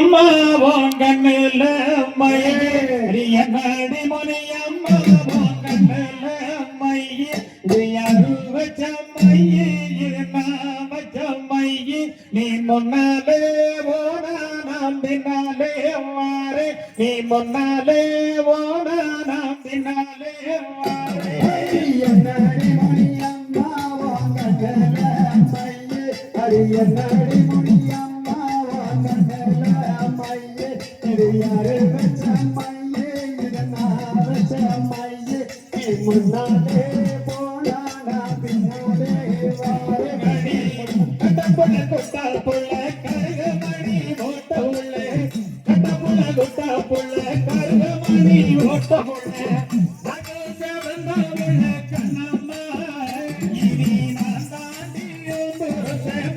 முனியம்மா வாங்கண்ணில மயிரிய நாடி முனியம்மா வாங்கண்ணில மயிரிய வச்சம்மையே இருந்தா வச்சம்மையே நீ முன்னாலே ஓட நாம் பின்னாலே வாரே. நீ முன்னாலே ஓட நாம் பின்னாலே வாரே. நாடி முனியம்மா வாங்கண்ணில மயிரிய நாடி முனியம்மா முன்னாலே போனானா பின்னாலே வாரு கடி கட்ட பொண்ண கொட்டா பொள்ள கருக மணி ஓட்ட உள்ள கட்ட பொண்ண கொட்டா பொள்ள கருக மணி ஓட்ட உள்ள நகேச வந்த உள்ள கண்ணம்மா இனி நான் தாண்டி புருஷன்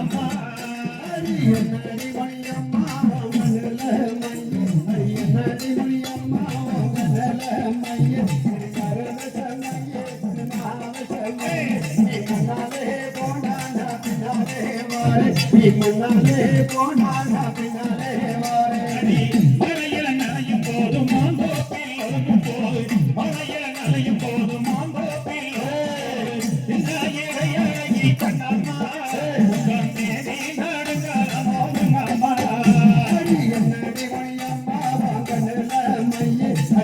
பின்னாலே போனாடா பின்னாலே மாங்கோ பில்லோ இந்த இடையழகி கண்ணம்மா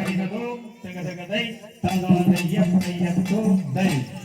தகதை தகதை தகதை தகதை